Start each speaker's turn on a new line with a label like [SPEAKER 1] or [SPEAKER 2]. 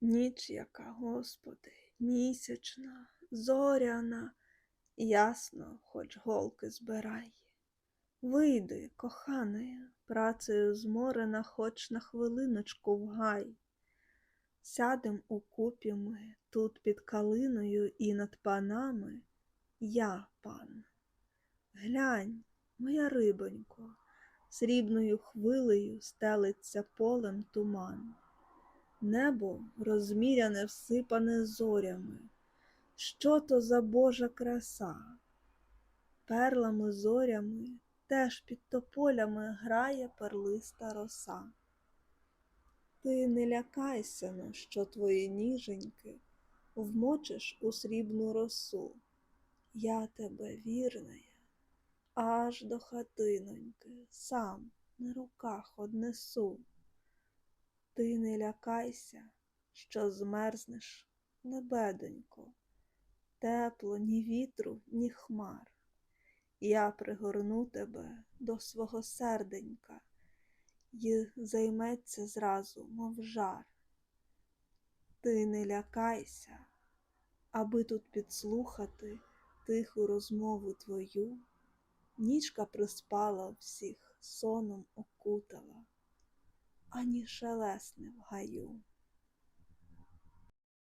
[SPEAKER 1] Ніч яка, Господи, місячна, зоряна, ясно, хоч голки збирай. Вийди, кохане, працею зморена, хоч на хвилиночку в гай. Сядем укупі ми тут під калиною і над панами я пан. Глянь, моя рибонько, срібною хвилею стелиться полем туман. Небо розміряне, всипане зорями. Що то за Божа краса? Перлами зорями теж під тополями грає перлиста роса. Ти не лякайся, но, що твої ніженьки вмочиш у срібну росу. Я тебе, вірная, аж до хатиноньки сам на руках однесу. Ти не лякайся, що змерзнеш, лебедонько, тепло ні вітру, ні хмар. Я пригорну тебе до свого серденька й займеться зразу, мов жар. Ти не лякайся, аби тут підслухати тиху розмову твою, нічка приспала всіх, соном окутала, ані шелесне в гаю.